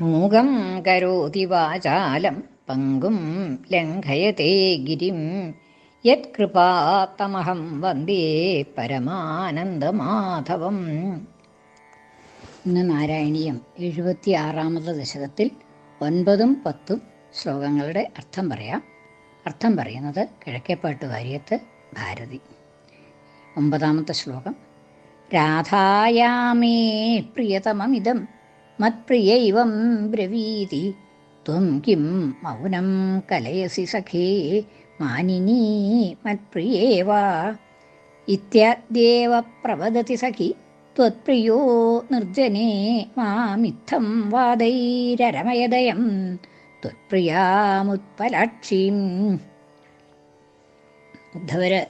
മൂകം കരോതി വാചാലം പങ്കും ലംഘയത്തെ ഗിരിം. യത്കൃപാത്തമഹം വന്ദേ പരമാനന്ദമാധവം. ഇന്ന് നാരായണീയം എഴുപത്തി ആറാമത് ദശകത്തിൽ ഒൻപതും പത്തും ശ്ലോകങ്ങളുടെ അർത്ഥം പറയാം. അർത്ഥം പറയുന്നത് കിഴക്കേപ്പാട്ട് വാര്യത്ത് ഭാരതി. ഒമ്പതാമത്തെ ശ്ലോകം. രാധായാമേ പ്രിയതമമിതം. മത്പ്രിയൈവം ബ്രവീതി. ത്വം കിം മൗനം കലയസി സഖേ. മാനിനീ മത്പ്രിയേവ ഇത്യാദ്യേവ പ്രവദതി സഖി. ത്വത്പ്രിയോ നിർജനെ മാമിത്ഥം വാദൈരരമയദയം. ത്വത്പ്രിയാമുത്പലാക്ഷീം. ഉദ്ധവര്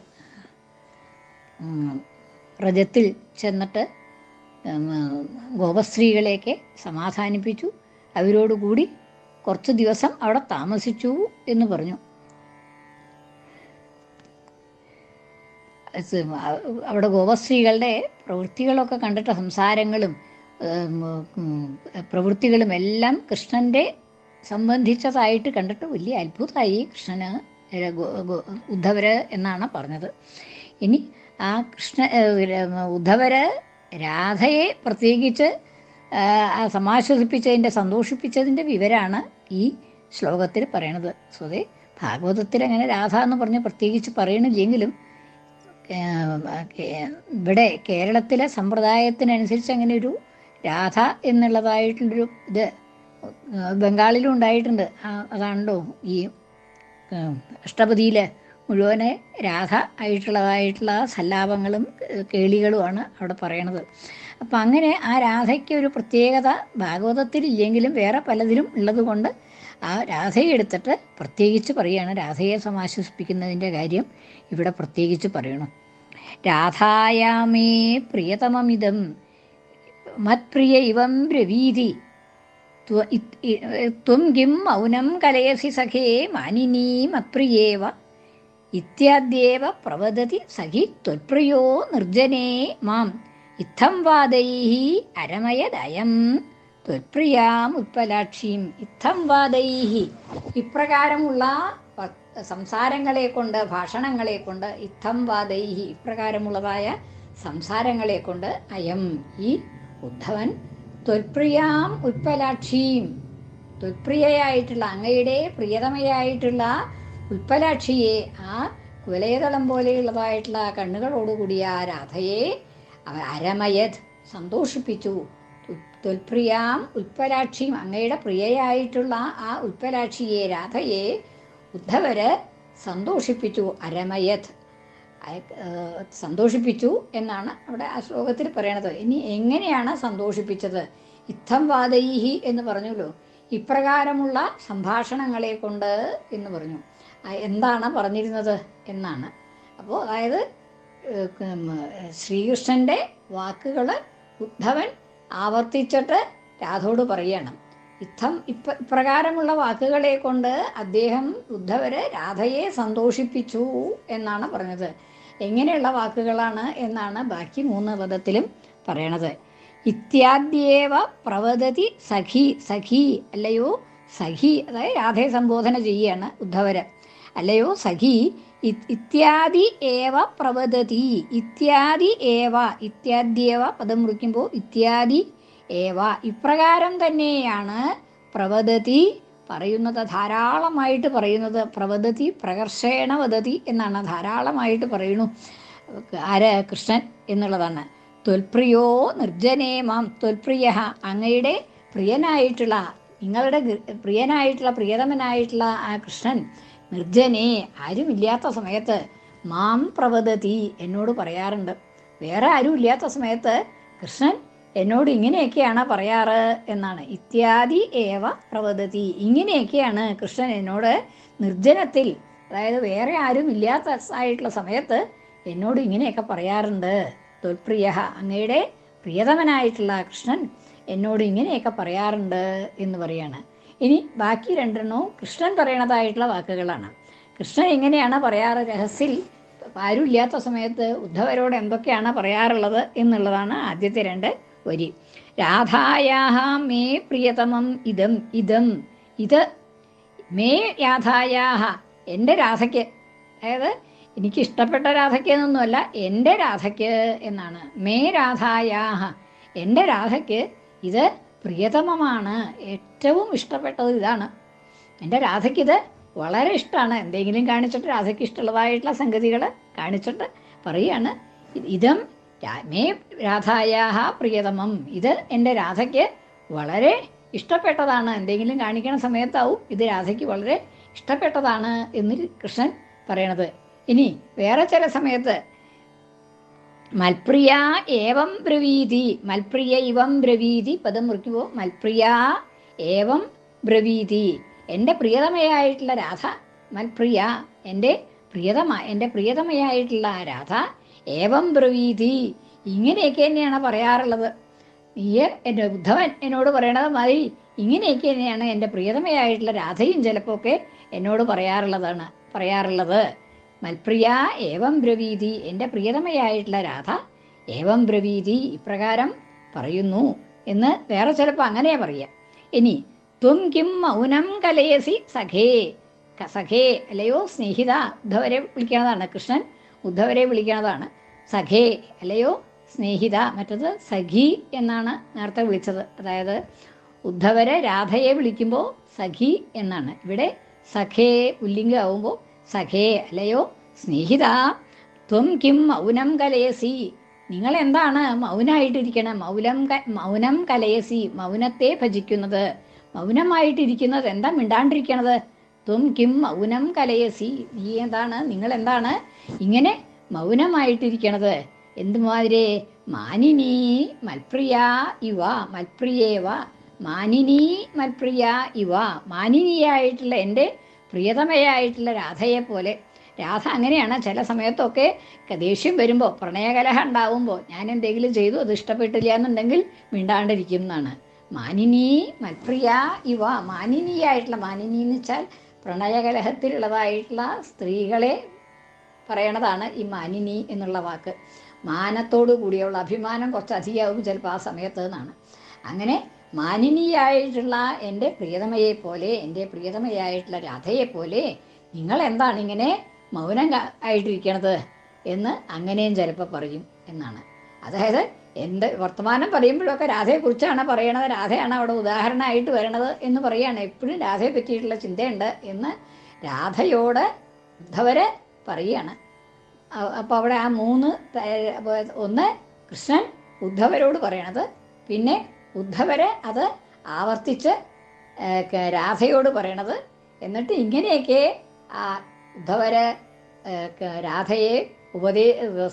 വ്രജത്തിൽ ചെന്നിട്ട് ഗോപസ്ത്രീകളെയൊക്കെ സമാധാനിപ്പിച്ചു. അവരോടുകൂടി കുറച്ച് ദിവസം അവിടെ താമസിച്ചു എന്ന് പറഞ്ഞു. അവിടെ ഗോപസ്ത്രീകളുടെ പ്രവൃത്തികളൊക്കെ കണ്ടിട്ട് സംസാരങ്ങളും പ്രവൃത്തികളും എല്ലാം കൃഷ്ണന്റെ സംബന്ധിച്ചതായിട്ട് കണ്ടിട്ട് വലിയ അത്ഭുതമായി കൃഷ്ണന് ഉദ്ധവര് എന്നാണ് പറഞ്ഞത്. ഇനി ആ കൃഷ്ണ ഉദ്ധവര് രാധയെ പ്രത്യേകിച്ച് സമാശ്വസിപ്പിച്ചതിന്റെ സന്തോഷിപ്പിച്ചതിന്റെ വിവരമാണ് ഈ ശ്ലോകത്തിൽ പറയണത്. സ്വതേ ഭാഗവതത്തിൽ അങ്ങനെ രാധ എന്ന് പറഞ്ഞ് പ്രത്യേകിച്ച് പറയണില്ലെങ്കിലും ഇവിടെ കേരളത്തിലെ സമ്പ്രദായത്തിനനുസരിച്ച് അങ്ങനെ ഒരു രാധ എന്നുള്ളതായിട്ടുള്ളൊരു ഇത് ബംഗാളിലും ഉണ്ടായിട്ടുണ്ട്. അതാണല്ലോ ഈ അഷ്ടപതിയിൽ മുഴുവനെ രാധ ആയിട്ടുള്ളതായിട്ടുള്ള സല്ലാപങ്ങളും കേളികളുമാണ് അവിടെ പറയണത്. അപ്പം അങ്ങനെ ആ രാധയ്ക്ക് ഒരു പ്രത്യേകത ഭാഗവതത്തിൽ ഇല്ലെങ്കിലും വേറെ പലതിലും ഉള്ളതുകൊണ്ട് ആ രാധയെ എടുത്തിട്ട് പ്രത്യേകിച്ച് പറയുകയാണ് രാധയെ സമാശ്വസിപ്പിക്കുന്നതിന്റെ കാര്യം ഇവിടെ പ്രത്യേകിച്ച് പറയണം. രാധായാമേ പ്രിയതമമിതം മത്പ്രിയ ഇവം ബ്രവീതി ത്വം കിം മൗനം കലയസി സഖേ മാനിനീ മത്പ്രിയേവ ഇത്യാദ്യേവ പ്രവദതി സഖി ത്വൽപ്രിയോ നിർജനേ മാം. ഇത്തം വാദൈ അരമയദയം. ത്വൽപ്രിയാം ഉത്പലാക്ഷീം ഇത്തം വാദൈഹി. ഇപ്രകാരമുള്ള സംസാരങ്ങളെ കൊണ്ട് ഭാഷണങ്ങളെ കൊണ്ട് ഇത്തം വാദൈഹി. ഇപ്രകാരമുള്ളതായ സംസാരങ്ങളെ കൊണ്ട് അയം. ഈ ഉദ്ധവൻ ത്വൽപ്രിയാം ഉത്പലാക്ഷീം ത്വൽപ്രിയയായിട്ടുള്ള അങ്ങയുടെ പ്രിയതമയായിട്ടുള്ള ഉൽപ്പലാക്ഷിയെ ആ കുലയതളം പോലെയുള്ളതായിട്ടുള്ള കണ്ണുകളോടുകൂടിയ ആ രാധയെ അരമയത് സന്തോഷിപ്പിച്ചു. തൊൽപ്രിയാം ഉൽപ്പലാക്ഷിയും അങ്ങയുടെ പ്രിയയായിട്ടുള്ള ആ ഉൽപ്പലാക്ഷിയെ രാധയെ ഉദ്ധവര് സന്തോഷിപ്പിച്ചു അരമയത് സന്തോഷിപ്പിച്ചു എന്നാണ് അവിടെ ആ ശ്ലോകത്തിൽ പറയണത്. ഇനി എങ്ങനെയാണ് സന്തോഷിപ്പിച്ചത്? ഇത്തം വാദൈഹി എന്ന് പറഞ്ഞല്ലോ ഇപ്രകാരമുള്ള സംഭാഷണങ്ങളെ കൊണ്ട് എന്ന് പറഞ്ഞു. എന്താണ് പറഞ്ഞിരുന്നത് എന്നാണ്. അപ്പോൾ അതായത് ശ്രീകൃഷ്ണന്റെ വാക്കുകൾ ഉദ്ധവൻ ആവർത്തിച്ചിട്ട് രാധോട് പറയണം. ഇത്തം ഇപ്പ ഇപ്രകാരമുള്ള വാക്കുകളെ കൊണ്ട് അദ്ദേഹം ഉദ്ധവരെ രാധയെ സന്തോഷിപ്പിച്ചു എന്നാണ് പറഞ്ഞത്. എങ്ങനെയുള്ള വാക്കുകളാണ് എന്നാണ് ബാക്കി മൂന്ന് പദത്തിലും പറയണത്. ഇത്യാദ്യേവ പ്രവദതി സഖി സഖി അല്ലയോ? സഖി അതായത് രാധയെ സംബോധന ചെയ്യാണ് ഉദ്ധവര്. അല്ലയോ? സഖി ഇത്യാദി ഏവ പ്രവദതി? ഇത്യാദി ഏവ ഇത്യാദ്യേവ പദം മുറിക്കുമ്പോൾ ഇത്യാദി ഏവ ഇപ്രകാരം തന്നെയാണ് പ്രവദതി പറയുന്നത്. ധാരാളമായിട്ട് പറയുന്നത് പ്രവദതി പ്രകർഷേണ വദതി എന്നാണ്. ധാരാളമായിട്ട് പറയുന്നു. ആര്? കൃഷ്ണൻ എന്നുള്ളതാണ്. തൊൽപ്രിയോ നിർജനേ മാം തൊൽപ്രിയ അങ്ങയുടെ പ്രിയനായിട്ടുള്ള നിങ്ങളുടെ പ്രിയനായിട്ടുള്ള പ്രിയതമനായിട്ടുള്ള ആ കൃഷ്ണൻ നിർജനെ ആരുമില്ലാത്ത സമയത്ത് മാം പ്രവദതി എന്നോട് പറയാറുണ്ട്. വേറെ ആരും ഇല്ലാത്ത സമയത്ത് കൃഷ്ണൻ എന്നോട് ഇങ്ങനെയൊക്കെയാണ് പറയാറ് എന്നാണ്. ഇത്യാദി ഏവ പ്രവദതി ഇങ്ങനെയൊക്കെയാണ് കൃഷ്ണൻ എന്നോട് നിർജനത്തിൽ അതായത് വേറെ ആരും ഇല്ലാത്ത ആയിട്ടുള്ള സമയത്ത് എന്നോട് ഇങ്ങനെയൊക്കെ പറയാറുണ്ട്. തൊൽപ്രിയ അങ്ങയുടെ പ്രിയതമനായിട്ടുള്ള കൃഷ്ണൻ എന്നോട് ഇങ്ങനെയൊക്കെ പറയാറുണ്ട് എന്ന് പറയാണ്. ഇനി ബാക്കി രണ്ടെണ്ണവും കൃഷ്ണൻ പറയണതായിട്ടുള്ള വാക്കുകളാണ്. കൃഷ്ണൻ എങ്ങനെയാണ് പറയാറ്? ആരും ഇല്ലാത്ത സമയത്ത് ഉദ്ധവരോട് എന്തൊക്കെയാണ് പറയാറുള്ളത് എന്നുള്ളതാണ് ആദ്യത്തെ രണ്ട് വരി. രാധായാഹ മേ പ്രിയതമം ഇതം ഇതം ഇത് മേ രാധായാഹ എന്റെ രാധയ്ക്ക്. അതായത് എനിക്ക് ഇഷ്ടപ്പെട്ട രാധയ്ക്ക് എന്നൊന്നുമല്ല എന്റെ രാധയ്ക്ക് എന്നാണ്. മേ രാധായാഹ എന്റെ രാധയ്ക്ക് ഇത് പ്രിയതമമാണ്. ഏറ്റവും ഇഷ്ടപ്പെട്ടത് ഇതാണ്. എന്റെ രാധയ്ക്ക് ഇത് വളരെ ഇഷ്ടമാണ്. എന്തെങ്കിലും കാണിച്ചിട്ട് രാധയ്ക്ക് ഇഷ്ടമുള്ളതായിട്ടുള്ള സംഗതികൾ കാണിച്ചിട്ട് പറയുകയാണ്. ഇതും മേ രാധായാഹ പ്രിയതമം. ഇത് എന്റെ രാധയ്ക്ക് വളരെ ഇഷ്ടപ്പെട്ടതാണ്. എന്തെങ്കിലും കാണിക്കണ സമയത്താവും ഇത് രാധയ്ക്ക് വളരെ ഇഷ്ടപ്പെട്ടതാണ് എന്ന് കൃഷ്ണൻ പറയണത്. ഇനി വേറെ ചില സമയത്ത് മൽപ്രിയ ഏവം ബ്രവീതി. മൽപ്രിയ ഇവം ബ്രവീതി. പദം മുറിക്കുമ്പോൾ മൽപ്രിയ ഏവം ബ്രവീതി. എന്റെ പ്രിയതമയായിട്ടുള്ള രാധ മൽപ്രിയ എന്റെ പ്രിയതമ എന്റെ പ്രിയതമയായിട്ടുള്ള രാധ ഏവം ബ്രവീതി. ഇങ്ങനെയൊക്കെ തന്നെയാണ് പറയാറുള്ളത്. നീ എന്റെ ഉദ്ധവൻ എന്നോട് പറയണത് മതി. ഇങ്ങനെയൊക്കെ തന്നെയാണ് എന്റെ പ്രിയതമയായിട്ടുള്ള രാധയും ചിലപ്പോൾ ഒക്കെ എന്നോട് പറയാറുള്ളതാണ് പറയാറുള്ളത്. മൽപ്രിയ ഏവം ബ്രവീതി. എന്റെ പ്രിയതമയായിട്ടുള്ള രാധ ഏവം ബ്രവീതി ഇപ്രകാരം പറയുന്നു എന്ന് വേറെ ചിലപ്പോൾ അങ്ങനെയാ പറയാം. ഇനി ത്വം കിം മൗനം കലയസി സഖേ സഖേ അല്ലയോ സ്നേഹിത ഉദ്ധവരെ വിളിക്കണതാണ് കൃഷ്ണൻ ഉദ്ധവരെ വിളിക്കണതാണ് സഖേ അല്ലയോ സ്നേഹിത മറ്റത് സഖി എന്നാണ് നേരത്തെ വിളിച്ചത്. അതായത് ഉദ്ധവരെ രാധയെ വിളിക്കുമ്പോൾ സഖി എന്നാണ്. ഇവിടെ സഖേ പുല്ലിംഗമാവുമ്പോൾ സഖേ അല്ലയോ സ്നേഹിത ത്വം കിം മൗനം കലയസി. നിങ്ങൾ എന്താണ് മൗനായിട്ടിരിക്കണം? മൗനം മൗനം കലയസി മൗനത്തെ ഭജിക്കുന്നത്. മൗനമായിട്ടിരിക്കുന്നത് എന്താ മിണ്ടാണ്ടിരിക്കണത്? ത്വം കിം മൗനം കലയസി. നീ എന്താണ് നിങ്ങൾ എന്താണ് ഇങ്ങനെ മൗനമായിട്ടിരിക്കണത്? എന്തുമാതിരി? മാനിനി മൽപ്രിയ ഇവ മൽപ്രിയേവ. മാനിനി മൽപ്രിയ ഇവ. മാനിനിയായിട്ടുള്ള എന്റെ പ്രിയതമയായിട്ടുള്ള രാധയെ പോലെ രാധ അങ്ങനെയാണ് ചില സമയത്തൊക്കെ ദേഷ്യം വരുമ്പോൾ പ്രണയകലഹം ഉണ്ടാവുമ്പോൾ ഞാൻ എന്തെങ്കിലും ചെയ്തു അത് ഇഷ്ടപ്പെട്ടില്ല എന്നുണ്ടെങ്കിൽ മിണ്ടാണ്ടിരിക്കും എന്നാണ്. മാനിനി മൽപ്രിയ ഇവ മാനിനിയായിട്ടുള്ള മാനിനി എന്ന് വെച്ചാൽ പ്രണയകലഹത്തിലുള്ളതായിട്ടുള്ള സ്ത്രീകളെ പറയണതാണ് ഈ മാനിനി എന്നുള്ള വാക്ക്. മാനത്തോടു കൂടിയുള്ള അഭിമാനം കുറച്ച് അധികമാവും ചിലപ്പോൾ ആ സമയത്ത് അങ്ങനെ മാനിനിയായിട്ടുള്ള എന്റെ പ്രിയതമയെ പോലെ എന്റെ പ്രിയതമയായിട്ടുള്ള രാധയെ പോലെ നിങ്ങൾ എന്താണ് ഇങ്ങനെ മൗനം ആയിട്ടിരിക്കണത് എന്ന് അങ്ങനെയും ചിലപ്പോൾ പറയും എന്നാണ്. അതായത് എന്റെ വർത്തമാനം പറയുമ്പോഴൊക്കെ രാധയെക്കുറിച്ചാണ് പറയണത് രാധയാണ് അവിടെ ഉദാഹരണമായിട്ട് വരണത് എന്ന് പറയുകയാണ് എപ്പോഴും രാധയെ പറ്റിയിട്ടുള്ള ചിന്തയുണ്ട് എന്ന് രാധയോട് ഉദ്ധവരെ പറയുകയാണ് അപ്പോൾ അവിടെ ആ മൂന്ന് ഒന്ന് കൃഷ്ണൻ ഉദ്ധവരോട് പറയണത്. പിന്നെ ഉദ്ധവര് അത് ആവർത്തിച്ച് രാധയോട് പറയണത്. എന്നിട്ട് ഇങ്ങനെയൊക്കെ ആ ഉദ്ധവര് രാധയെ ഉപദേ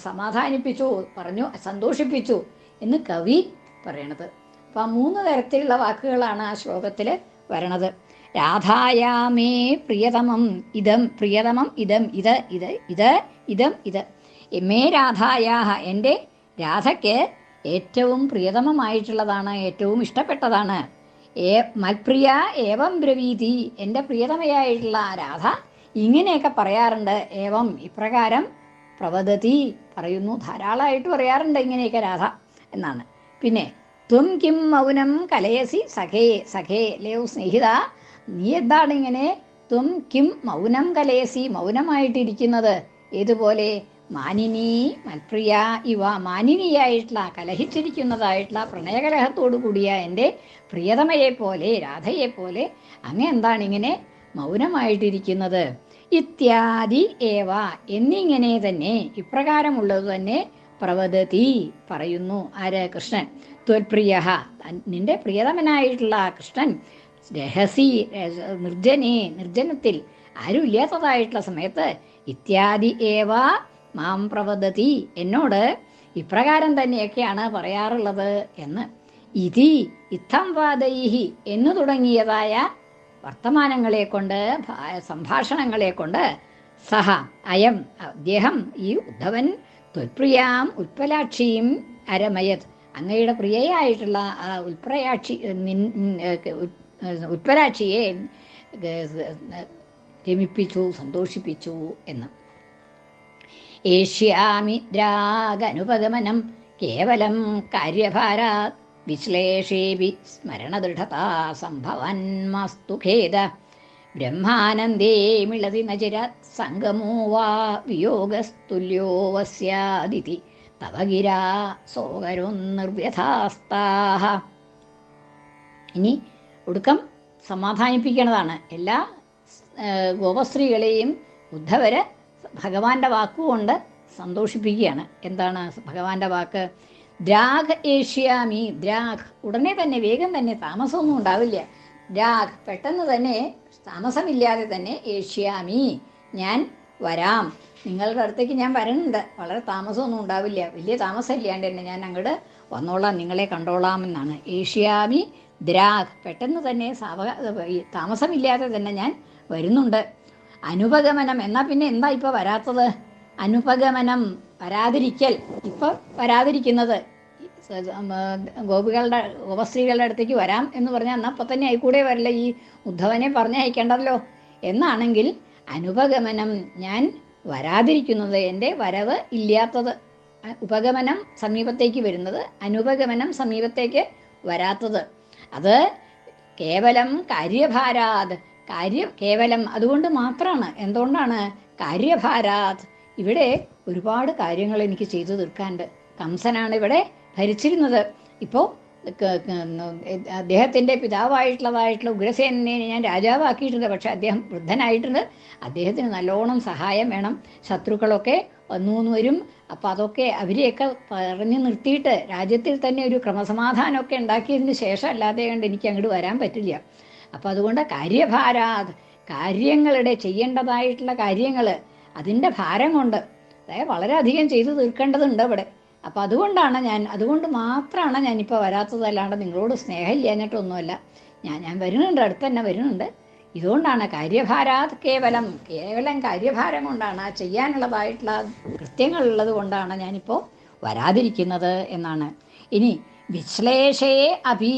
സമാധാനിപ്പിച്ചു പറഞ്ഞു സന്തോഷിപ്പിച്ചു എന്ന് കവി പറയണത്. അപ്പം ആ മൂന്ന് തരത്തിലുള്ള വാക്കുകളാണ് ആ ശ്ലോകത്തിൽ വരണത്. രാധായാമേ പ്രിയതമം ഇതം പ്രിയതമം ഇതം ഇത് ഇത് ഇത് ഇതം ഇത്. മേ രാധായാഹ എന്റെ രാധയ്ക്ക് ഏറ്റവും പ്രിയതമമായിട്ടുള്ളതാണ് ഏറ്റവും ഇഷ്ടപ്പെട്ടതാണ്. ഏ മൽപ്രിയ ഏവം ബ്രവീതി. എന്റെ പ്രിയതമയായിട്ടുള്ള രാധ ഇങ്ങനെയൊക്കെ പറയാറുണ്ട്. ഏവം ഇപ്രകാരം പ്രവദതി പറയുന്നു. ധാരാളമായിട്ട് പറയാറുണ്ട് ഇങ്ങനെയൊക്കെ രാധ എന്നാണ്. പിന്നെ ത്വം കിം മൗനം കലയസി സഖേ സഖേ ലേ സ്നേഹിത നീ എന്താണ് ഇങ്ങനെ ത്വം കിം മൗനം കലയസി മൗനമായിട്ടിരിക്കുന്നത്? ഏതുപോലെ? മാനിനി മൽപ്രിയ ഇവ മാനിനിയായിട്ടുള്ള കലഹിച്ചിരിക്കുന്നതായിട്ടുള്ള പ്രണയകലഹത്തോടു കൂടിയ എന്റെ പ്രിയതമയെ പോലെ രാധയെ പോലെ അങ്ങ് എന്താണ് ഇങ്ങനെ മൗനമായിട്ടിരിക്കുന്നത്? ഇത്യാദി ഏവ എന്നിങ്ങനെ തന്നെ ഇപ്രകാരമുള്ളത് തന്നെ പ്രവദതി പറയുന്നു ആര് കൃഷ്ണൻ ത്വൽപ്രിയ നിന്റെ പ്രിയതമനായിട്ടുള്ള കൃഷ്ണൻ രഹസി രഹ- നിർജനെ നിർജനത്തിൽ ആരും ഇല്ലാത്തതായിട്ടുള്ള സമയത്ത് ഇത്യാദി ഏവ മാം പ്രവദതി. എന്നോട് ഇപ്രകാരം തന്നെയൊക്കെയാണ് പറയാറുള്ളത് എന്ന്. ഇതി ഇത്തം വാദൈഹി എന്നു തുടങ്ങിയതായ വർത്തമാനങ്ങളെ കൊണ്ട് സംഭാഷണങ്ങളെ കൊണ്ട് സഹ അയം അദ്ദേഹം ഈ ഉദ്ധവൻ തൊൽപ്രിയാം ഉൽപ്പലാക്ഷിയും അരമയത്. അങ്ങയുടെ പ്രിയയായിട്ടുള്ള ആ നിൻ- ഉൽപ്പലാക്ഷിയെ രമിപ്പിച്ചു സന്തോഷിപ്പിച്ചു എന്ന്. ഏഷ്യാമി ദ്രാഗനുപഗമനം കേവലം കാര്യഭാരാ വിശ്ലേഷേപി സ്മരണദൃഢതാ സംഭവന്മസ്തു ഖേദ. ബ്രഹ്മാനന്ദേ മിളതി നചിര സംഗമോ വാ വിയോഗസ്തുല്യോ വസ്യാദിതി തവ ഗിരാ സോകരോ നിർവ്യഥാസ്താഹ. ഇനി ഒടുക്കം സമാധാനിപ്പിക്കുന്നതാണ് എല്ലാ ഗോപസ്ത്രീകളെയും ഉദ്ധവര് ഭഗവാന്റെ വാക്കുകൊണ്ട് സന്തോഷിപ്പിക്കുകയാണ്. എന്താണ് ഭഗവാന്റെ വാക്ക്? ദ്രാഗ് ഏഷ്യാമി ദ്രാഗ് ഉടനെ തന്നെ വേഗം തന്നെ താമസമൊന്നും ഉണ്ടാവില്ല. ദ്രാഗ് പെട്ടെന്ന് തന്നെ താമസമില്ലാതെ തന്നെ ഏഷ്യാമി ഞാൻ വരാം. നിങ്ങളുടെ അടുത്തേക്ക് ഞാൻ വരുന്നുണ്ട് വളരെ താമസമൊന്നും ഉണ്ടാവില്ല. വലിയ താമസം ഇല്ലാണ്ട് തന്നെ ഞാൻ അങ്ങോട്ട് വന്നോളാം. നിങ്ങളെ കണ്ടോളാം എന്നാണ് ഏഷ്യാമി ദ്രാഗ് പെട്ടെന്ന് തന്നെ താമസമില്ലാതെ തന്നെ ഞാൻ വരുന്നുണ്ട്. അനുപഗമനം. എന്നാ പിന്നെ എന്താ ഇപ്പൊ വരാത്തത്? അനുപഗമനം വരാതിരിക്കൽ. ഇപ്പൊ വരാതിരിക്കുന്നത്. ഗോപികളുടെ ഗോപസ്ത്രീകളുടെ അടുത്തേക്ക് വരാം എന്ന് പറഞ്ഞാൽ എന്നാൽ അപ്പം തന്നെ ആയിക്കൂടെ വരില്ല? ഈ ഉദ്ധവനെ പറഞ്ഞയക്കേണ്ടല്ലോ. എന്നാണെങ്കിൽ അനുപഗമനം ഞാൻ വരാതിരിക്കുന്നത് എന്റെ വരവ് ഇല്ലാത്തത്. ഉപഗമനം സമീപത്തേക്ക് വരുന്നത് അനുപഗമനം സമീപത്തേക്ക് വരാത്തത്. അത് കേവലം കാര്യഭാരാത്. കാര്യം കേവലം അതുകൊണ്ട് മാത്രമാണ് എന്തുകൊണ്ടാണ്? കാര്യഭാരാത്. ഇവിടെ ഒരുപാട് കാര്യങ്ങൾ എനിക്ക് ചെയ്തു തീർക്കാനുണ്ട്. കംസനാണ് ഇവിടെ ഭരിച്ചിരുന്നത്. ഇപ്പോൾ അദ്ദേഹത്തിന്റെ പിതാവായിട്ടുള്ളതായിട്ടുള്ള ഉഗ്രസേനെ ഞാൻ രാജാവാക്കിയിട്ടുണ്ട്. പക്ഷെ അദ്ദേഹം വൃദ്ധനായിട്ടുണ്ട്. അദ്ദേഹത്തിന് നല്ലോണം സഹായം വേണം. ശത്രുക്കളൊക്കെ വന്നു വരും അപ്പം അതൊക്കെ അവരെയൊക്കെ പറഞ്ഞു നിർത്തിയിട്ട് രാജ്യത്തിൽ തന്നെ ഒരു ക്രമസമാധാനമൊക്കെ ഉണ്ടാക്കിയതിന് ശേഷം അല്ലാതെ കണ്ട് എനിക്ക് അങ്ങോട്ട് വരാൻ പറ്റില്ല. അപ്പം അതുകൊണ്ട് കാര്യഭാരാത് കാര്യങ്ങളുടെ ചെയ്യേണ്ടതായിട്ടുള്ള കാര്യങ്ങൾ അതിന്റെ ഭാരം കൊണ്ട് അതായത് വളരെയധികം ചെയ്തു തീർക്കേണ്ടതുണ്ട് ഇവിടെ. അപ്പം അതുകൊണ്ടാണ് ഞാൻ അതുകൊണ്ട് മാത്രമാണ് ഞാനിപ്പോൾ വരാത്തത് അല്ലാണ്ട് നിങ്ങളോട് സ്നേഹം ഇല്ലാഞ്ഞിട്ടൊന്നുമല്ല ഞാൻ ഞാൻ വരുന്നുണ്ട് അടുത്ത് തന്നെ വരുന്നുണ്ട്. ഇതുകൊണ്ടാണ് കാര്യഭാരാത് കേവലം കേവലം കാര്യഭാരം കൊണ്ടാണ് ആ ചെയ്യാനുള്ളതായിട്ടുള്ള കൃത്യങ്ങളുള്ളത് കൊണ്ടാണ് ഞാനിപ്പോൾ വരാതിരിക്കുന്നത് എന്നാണ്. ഇനി വിശ്ലേഷയെ അഭി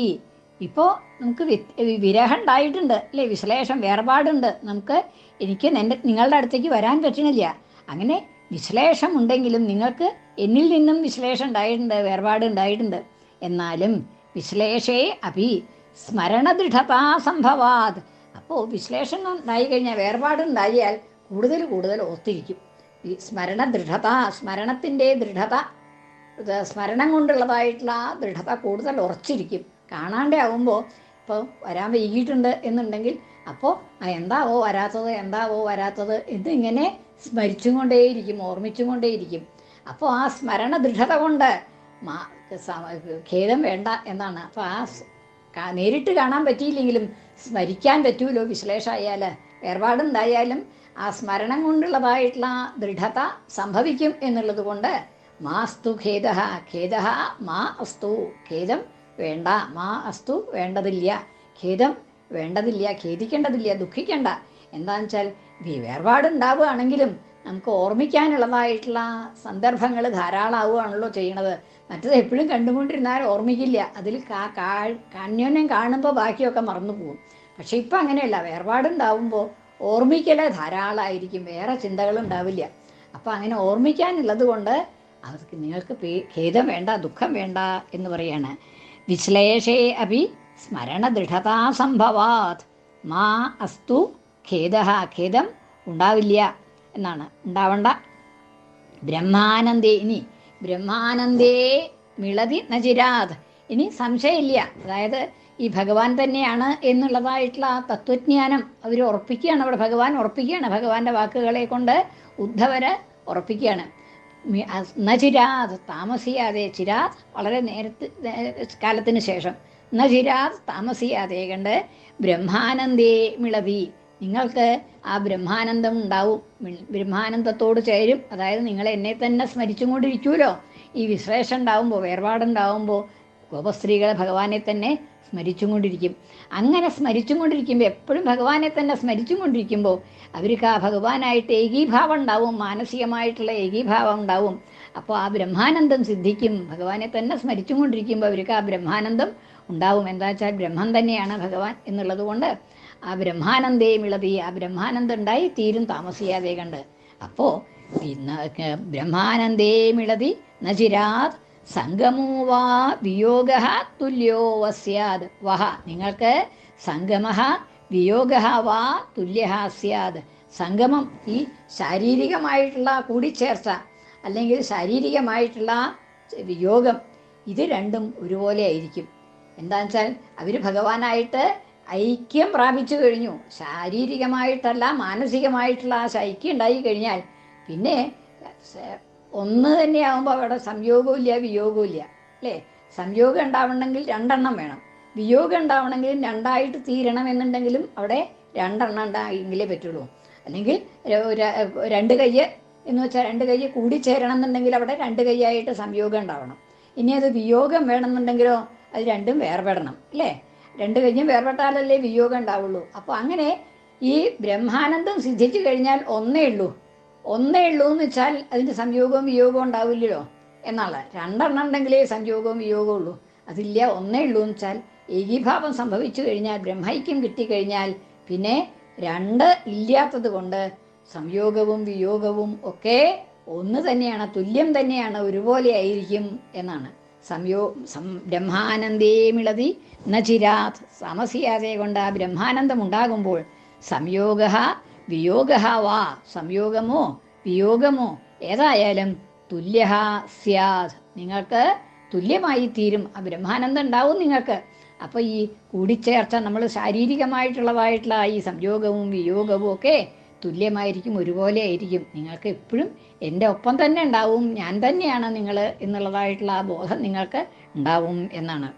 ഇപ്പോൾ നമുക്ക് വിരഹം ഉണ്ടായിട്ടുണ്ട്. അല്ലേ? വിശ്ലേഷം വേർപാടുണ്ട് നമുക്ക് എനിക്ക് എന്റെ നിങ്ങളുടെ അടുത്തേക്ക് വരാൻ പറ്റണില്ല. അങ്ങനെ വിശ്ലേഷം ഉണ്ടെങ്കിലും നിങ്ങൾക്ക് എന്നിൽ നിന്നും വിശ്ലേഷം ഉണ്ടായിട്ടുണ്ട് വേർപാട് ഉണ്ടായിട്ടുണ്ട്. എന്നാലും വിശ്ലേഷേ അഭി സ്മരണദൃഢതാ സംഭവാത്. അപ്പോൾ വിശ്ലേഷണം ഉണ്ടായി കഴിഞ്ഞാൽ വേർപാട് വേർപാടുണ്ടായാൽ കൂടുതൽ കൂടുതൽ ഓർത്തിരിക്കും. ഈ സ്മരണ ദൃഢത സ്മരണത്തിന്റെ ദൃഢത സ്മരണം കൊണ്ടുള്ളതായിട്ടുള്ള ആ ദൃഢത കൂടുതൽ ഉറച്ചിരിക്കും. കാണാണ്ടേ ആവുമ്പോൾ ഇപ്പോൾ വരാൻ വൈകിയിട്ടുണ്ട് എന്നുണ്ടെങ്കിൽ അപ്പോൾ എന്താവോ വരാത്തത് എന്താവോ വരാത്തത് എന്നിങ്ങനെ സ്മരിച്ചും കൊണ്ടേയിരിക്കും ഓർമ്മിച്ചും കൊണ്ടേയിരിക്കും അപ്പോൾ ആ സ്മരണ ദൃഢത കൊണ്ട് ഖേദം വേണ്ട എന്നാണ്. അപ്പോൾ ആ നേരിട്ട് കാണാൻ പറ്റിയില്ലെങ്കിലും സ്മരിക്കാൻ പറ്റൂലോ വിശ്ലേഷമായാൽ വേർപാടുണ്ടായാലും ആ സ്മരണം കൊണ്ടുള്ളതായിട്ടുള്ള ദൃഢത സംഭവിക്കും എന്നുള്ളത് കൊണ്ട് മാസ്തു ഖേദ ഖേദ മാ അസ്തു ഖേദം വേണ്ട മാ അസ്തു വേണ്ടതില്ല. ഖേദം വേണ്ടതില്ല ഖേദിക്കേണ്ടതില്ല ദുഃഖിക്കേണ്ട. എന്താണെന്ന് വെച്ചാൽ വേർപാടുണ്ടാവുകയാണെങ്കിലും നമുക്ക് ഓർമ്മിക്കാനുള്ളതായിട്ടുള്ള സന്ദർഭങ്ങൾ ധാരാളമാവുകയാണല്ലോ ചെയ്യണത്. മറ്റത് എപ്പോഴും കണ്ടുകൊണ്ടിരുന്നാൽ ഓർമ്മിക്കില്ല. അതിൽ കാ കാ- കണ്യോന്യം കാണുമ്പോൾ ബാക്കിയൊക്കെ മറന്നു പോകും. പക്ഷെ ഇപ്പം അങ്ങനെയല്ല. വേർപാടുണ്ടാവുമ്പോൾ ഓർമ്മിക്കൽ ധാരാളമായിരിക്കും വേറെ ചിന്തകളുണ്ടാവില്ല. അപ്പം അങ്ങനെ ഓർമ്മിക്കാനുള്ളത് കൊണ്ട് അവർക്ക് നിങ്ങൾക്ക് ഖേദം വേണ്ട ദുഃഖം വേണ്ട എന്ന് പറയാണ്. വിശ്ലേഷേ अपि സ്മരണ ദൃഢതാ സംഭവാത് മാ അസ്തു ഖേദ ഖേദം ഉണ്ടാവില്ല എന്നാണ്. ഉണ്ടാവണ്ട. ബ്രഹ്മാനന്ദേ ഇനി ബ്രഹ്മാനന്ദേ മിളതി നചിരാത്. ഇനി സംശയമില്ല. അതായത് ഈ ഭഗവാൻ തന്നെയാണ് എന്നുള്ളതായിട്ടുള്ള ആ തത്വജ്ഞാനം അവർ ഉറപ്പിക്കുകയാണ്. അവിടെ ഭഗവാൻ ഉറപ്പിക്കുകയാണ്. ഭഗവാന്റെ വാക്കുകളെ കൊണ്ട് ഉദ്ധവര് ഉറപ്പിക്കുകയാണ്. ന ചിരാത് താമസിയാതെ ചിരാത് വളരെ നേരത്തെ കാലത്തിന് ശേഷം. ന ചിരാത് താമസിയാതെ കണ്ട് ബ്രഹ്മാനന്ദേ മിളവി. നിങ്ങൾക്ക് ആ ബ്രഹ്മാനന്ദം ഉണ്ടാവും. ബ്രഹ്മാനന്ദത്തോട് ചേരും. അതായത് നിങ്ങൾ എന്നെ തന്നെ സ്മരിച്ചും കൊണ്ടിരിക്കുമല്ലോ ഈ വിശ്ലേഷം ഉണ്ടാവുമ്പോൾ വേർപാടുണ്ടാവുമ്പോൾ ഗോപസ്ത്രീകൾ ഭഗവാനെ തന്നെ സ്മരിച്ചും കൊണ്ടിരിക്കും. അങ്ങനെ സ്മരിച്ചും കൊണ്ടിരിക്കുമ്പോൾ എപ്പോഴും ഭഗവാനെ തന്നെ സ്മരിച്ചും കൊണ്ടിരിക്കുമ്പോൾ അവർക്ക് ആ ഭഗവാനായിട്ട് ഏകീഭാവം ഉണ്ടാവും മാനസികമായിട്ടുള്ള ഏകീഭാവം ഉണ്ടാവും. അപ്പോൾ ആ ബ്രഹ്മാനന്ദം സിദ്ധിക്കും. ഭഗവാനെ തന്നെ സ്മരിച്ചും കൊണ്ടിരിക്കുമ്പോൾ അവർക്ക് ആ ബ്രഹ്മാനന്ദം ഉണ്ടാവും. എന്താ വെച്ചാൽ ബ്രഹ്മം തന്നെയാണ് ഭഗവാൻ എന്നുള്ളത് കൊണ്ട് ആ ബ്രഹ്മാനന്ദേ മിളതി ആ ബ്രഹ്മാനന്ദം ഉണ്ടായി തീരും താമസിയാതെ കണ്ട്. അപ്പോൾ ബ്രഹ്മാനന്ദേ മിളതി നചിരാത് സംഗമോ വാ വിയോഗ തുല്യോ വസ്യാത്. വഹ നിങ്ങൾക്ക് സംഗമ വിയോഗ വാ തുല്യ സ്യാത്. സംഗമം ഈ ശാരീരികമായിട്ടുള്ള കൂടിച്ചേർച്ച അല്ലെങ്കിൽ ശാരീരികമായിട്ടുള്ള വിയോഗം ഇത് രണ്ടും ഒരുപോലെ ആയിരിക്കും. എന്താണെന്ന് വെച്ചാൽ അവർ ഭഗവാനായിട്ട് ഐക്യം പ്രാപിച്ചു കഴിഞ്ഞു. ശാരീരികമായിട്ടല്ല മാനസികമായിട്ടുള്ള ആ ശൈക്യം ഉണ്ടായി കഴിഞ്ഞാൽ പിന്നെ ഒന്ന് തന്നെയാകുമ്പോൾ അവിടെ സംയോഗവും ഇല്ല വിയോഗവും ഇല്ല അല്ലേ? സംയോഗം ഉണ്ടാവണമെങ്കിൽ രണ്ടെണ്ണം വേണം. വിയോഗം ഉണ്ടാവണമെങ്കിൽ രണ്ടായിട്ട് തീരണം എന്നുണ്ടെങ്കിലും അവിടെ രണ്ടെണ്ണം ഉണ്ടായെങ്കിലേ പറ്റുള്ളൂ. അല്ലെങ്കിൽ രണ്ട് കയ്യ് എന്ന് വെച്ചാൽ രണ്ട് കയ്യ് കൂടിച്ചേരണം എന്നുണ്ടെങ്കിൽ അവിടെ രണ്ട് കൈയായിട്ട് സംയോഗം ഉണ്ടാവണം. ഇനി അത് വിയോഗം വേണമെന്നുണ്ടെങ്കിലോ അത് രണ്ടും വേർപെടണം. അല്ലേ? രണ്ട് കയ്യും വേർപെട്ടാലല്ലേ വിയോഗം ഉണ്ടാവുള്ളൂ. അപ്പോൾ അങ്ങനെ ഈ ബ്രഹ്മാനന്ദം സിദ്ധിച്ചു കഴിഞ്ഞാൽ ഒന്നേ ഉള്ളൂ. ഒന്നേ ഉള്ളൂ എന്ന് വെച്ചാൽ അതിന് സംയോഗവും വിയോഗവും ഉണ്ടാവില്ലല്ലോ എന്നാണ് രണ്ടെണ്ണം ഉണ്ടെങ്കിലേ സംയോഗവും വിയോഗവും ഉള്ളൂ. അതില്ല ഒന്നേ ഉള്ളൂ എന്ന് വെച്ചാൽ ഏകീഭാവം സംഭവിച്ചു കഴിഞ്ഞാൽ ബ്രഹ്മൈക്യം കിട്ടിക്കഴിഞ്ഞാൽ പിന്നെ രണ്ട് ഇല്ലാത്തത് കൊണ്ട് സംയോഗവും വിയോഗവും ഒക്കെ ഒന്ന് തന്നെയാണ് തുല്യം തന്നെയാണ് ഒരുപോലെ ആയിരിക്കും എന്നാണ്. സംയോ സം ബ്രഹ്മാനന്ദേ മിളതി നചിരാത് സമസിയാതെ കൊണ്ട് ആ ബ്രഹ്മാനന്ദം ഉണ്ടാകുമ്പോൾ സംയോഗ വിയോഗ വാ സംയോഗമോ വിയോഗമോ? ഏതായാലും തുല്യ സ്യാദ് നിങ്ങൾക്ക് തുല്യമായി തീരും ആ ബ്രഹ്മാനന്ദം ഉണ്ടാവും നിങ്ങൾക്ക്. അപ്പോൾ ഈ കൂടിച്ചേർച്ച നമ്മൾ ശാരീരികമായിട്ടുള്ളതായിട്ടുള്ള ഈ സംയോഗവും വിയോഗവും ഒക്കെ തുല്യമായിരിക്കും ഒരുപോലെ ആയിരിക്കും. നിങ്ങൾക്ക് എപ്പോഴും എന്റെ ഒപ്പം തന്നെ ഉണ്ടാവും. ഞാൻ തന്നെയാണ് നിങ്ങൾ എന്നുള്ളതായിട്ടുള്ള ആ ബോധം നിങ്ങൾക്ക് ഉണ്ടാവും എന്നാണ്.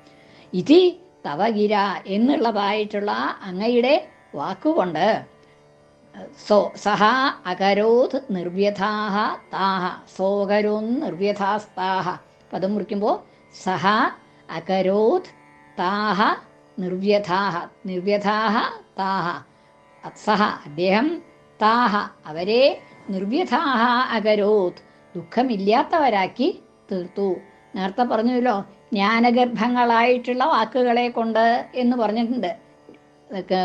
ഇതി തവഗിര എന്നുള്ളതായിട്ടുള്ള അങ്ങയുടെ വാക്കുകൊണ്ട് സോ സഹ അകരോത് നിർവ്യഥാഹ താഹ സോകരോൻ നിർവ്യഥാസ്താഹ. പദം മുറിക്കുമ്പോൾ സഹ അകരോത് താഹ നിർവ്യഥാഹ നിർവ്യഥാഹ താഹ. സഹ അദ്ദേഹം താഹ അവരെ നിർവ്യഥാഹ അകരോത് ദുഃഖമില്ലാത്തവരാക്കി തീർത്തു. നേരത്തെ പറഞ്ഞല്ലോ ജ്ഞാനഗർഭങ്ങളായിട്ടുള്ള വാക്കുകളെ കൊണ്ട് എന്ന് പറഞ്ഞിട്ടുണ്ട്. ഇതൊക്കെ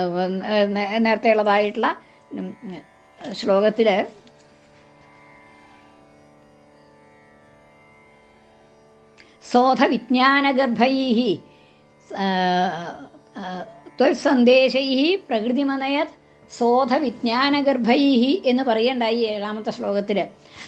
ശ്ലോകത്തിൽ സോധവിജ്ഞാനഗർഭൈ ത്വത്സന്ദേശൈ പ്രകൃതിമനയത് സോധ വിജ്ഞാനഗർഭൈ എന്ന് പറയണ്ടായി ഏഴാമത്തെ ശ്ലോകത്തിൽ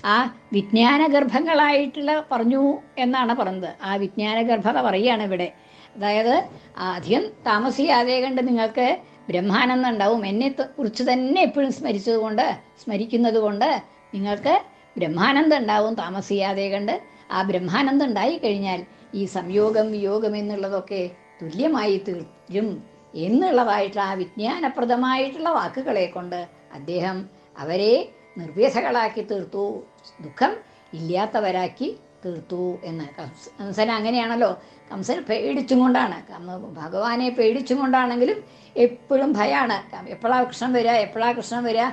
ആ വിജ്ഞാനഗർഭങ്ങളായിട്ടുള്ള പറഞ്ഞു എന്നാണ് പറഞ്ഞത്. ആ വിജ്ഞാനഗർഭത പറയുകയാണ് ഇവിടെ. അതായത് അധികം താമസിയാതെ കണ്ട് നിങ്ങൾക്ക് ബ്രഹ്മാനന്ദം ഉണ്ടാവും എന്നെ കുറിച്ച് തന്നെ എപ്പോഴും സ്മരിച്ചതുകൊണ്ട് സ്മരിക്കുന്നത് കൊണ്ട് നിങ്ങൾക്ക് ബ്രഹ്മാനന്ദം ഉണ്ടാവും താമസിയാതെ കണ്ട്. ആ ബ്രഹ്മാനന്ദം ഉണ്ടായി കഴിഞ്ഞാൽ ഈ സംയോഗം വിയോഗം എന്നുള്ളതൊക്കെ തുല്യമായി തീരും എന്നുള്ളതായിട്ടുള്ള ആ വിജ്ഞാനപ്രദമായിട്ടുള്ള വാക്കുകളെ കൊണ്ട് അദ്ദേഹം അവരെ നിർവ്യഥകളാക്കി തീർത്തു. ദുഃഖം ഇല്ലാത്തവരാക്കി തീർത്തു എന്ന്. കംസ- കംസൻ അങ്ങനെയാണല്ലോ. കംസൻ പേടിച്ചും കൊണ്ടാണ്. ഭഗവാനെ പേടിച്ചും കൊണ്ടാണെങ്കിലും എപ്പോഴും ഭയമാണ് എപ്പോഴാണ് കൃഷ്ണൻ വരിക എപ്പോഴാണ് കൃഷ്ണൻ വരിക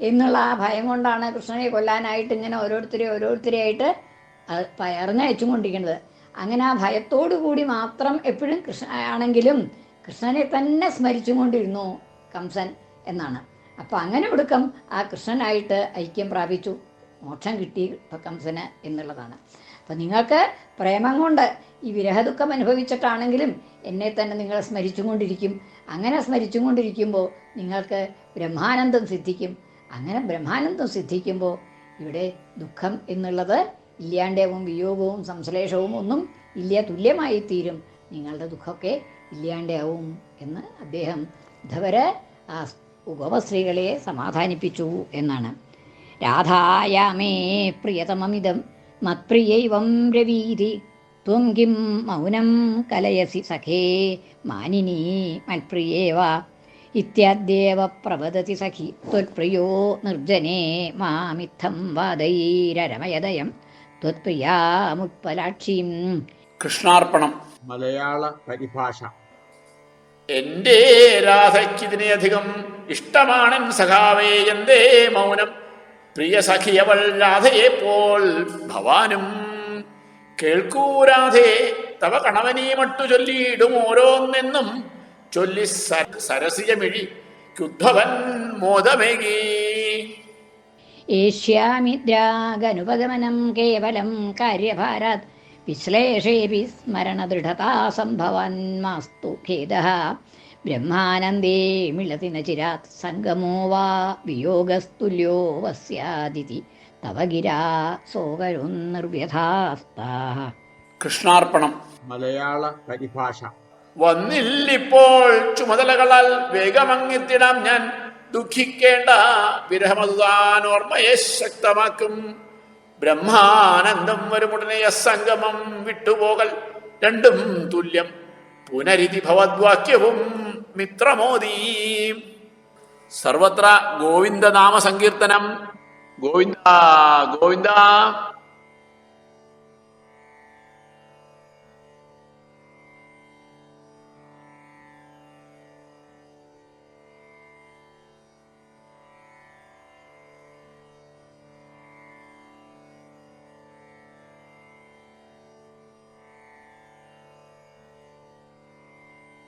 എന്നുള്ള ആ ഭയം കൊണ്ടാണ് കൃഷ്ണനെ കൊല്ലാനായിട്ട് ഇങ്ങനെ ഓരോരുത്തരെ ഓരോരുത്തരെയായിട്ട് പറഞ്ഞയച്ചും കൊണ്ടിരിക്കുന്നത് അങ്ങനെ ആ ഭയത്തോടു കൂടി മാത്രം എപ്പോഴും കൃഷ്ണ ആണെങ്കിലും കൃഷ്ണനെ തന്നെ സ്മരിച്ചും കൊണ്ടിരുന്നു കംസൻ എന്നാണ്. അപ്പം അങ്ങനെ ഒടുക്കം ആ കൃഷ്ണനായിട്ട് ഐക്യം പ്രാപിച്ചു. മോക്ഷം കിട്ടി കംസന് എന്നുള്ളതാണ്. അപ്പം നിങ്ങൾക്ക് പ്രേമം കൊണ്ട് ഈ വിരഹദുഃഖം അനുഭവിച്ചിട്ടാണെങ്കിലും എന്നെ തന്നെ നിങ്ങൾ സ്മരിച്ചും കൊണ്ടിരിക്കും അങ്ങനെ സ്മരിച്ചും കൊണ്ടിരിക്കുമ്പോൾ നിങ്ങൾക്ക് ബ്രഹ്മാനന്ദം സിദ്ധിക്കും. അങ്ങനെ ബ്രഹ്മാനന്ദം സിദ്ധിക്കുമ്പോൾ ഇവിടെ ദുഃഖം എന്നുള്ളത് ഇല്ലാണ്ടേവും വിയോഗവും സംശ്ലേഷവും ഒന്നും ഇല്ല തുല്യമായി തീരും നിങ്ങളുടെ ദുഃഖമൊക്കെ ഇല്ലാണ്ടാവും എന്ന് അദ്ദേഹം ധവര് ആ ഉപമസ്ത്രീകളെ സമാധാനിപ്പിച്ചു എന്നാണ്. രാധായാമേ പ്രിയതമമിതം മത്പ്രിയൈവം രവീതി. ത്വം കിം മൗനം കലയസി സഖേ മാനിനി മത്പ്രിയേവ ഇത്യാദ്യേവ പ്രവദതി സഖി ത്വത്പ്രിയോ നിർജനേ മാമിത്തം വാദൈരരമയദയം ത്വത്പ്രിയാമുപ്പലാക്ഷീം കൃഷ്ണാർപ്പണം. മലയാള പരിഭാഷ. എന്റെ രാധയ്ക്കിതിനെയധികം ഇഷ്ടമാണൻ സഖാവേ എന്തേ മൗനം? പ്രിയ സഖിയവൾ രാധയെ പോൽ ഭവാനും കേൾക്കൂ രാധേ തവ കണവനീ മട്ടു ചൊല്ലിയിടും ഓരോന്നെന്നും ചൊല്ലി സരസിയമിഴി ക്യുദ്ധവൻ മോദമേകി. ഏഷ്യാമിദ്രാഗനുപഗമനം കേവലം കാര്യഭാരാത് വിശ്ലേഷേപി സ്മരണദൃഢതാ സംഭവൻ മാസ്തു ഖേദ ബ്രഹ്മാനന്ദേ മിളതി നചിരാത് ചിരാത് സംഗമോ വാ വിയോഗസ്തുല്യോ വസ്യാദിതി തവ ഗിരാ സോകരുന്നിർവ്യഥാസ്താഹ കൃഷ്ണാർപ്പണം. മലയാള പരിഭാഷ. വന്നില്ലിപ്പോൾ ചുമതലകളാൽ വേഗമങ്ങിത്തിടാം ഞാൻ. ദുഃഖിക്കേണ്ട വിരഹമതുതാൻ ഓർമ്മയെ ശക്തമാക്കും. ബ്രഹ്മാനന്ദം വരുമുടനെ അസംഗമം വിട്ടുപോകൽ. രണ്ടും തുല്യം. പുനരിതി ഭവദ്വാക്യവും മിത്രമോദീ. സർവത്ര ഗോവിന്ദനാമ സങ്കീർത്തനം Going da, going Govinda.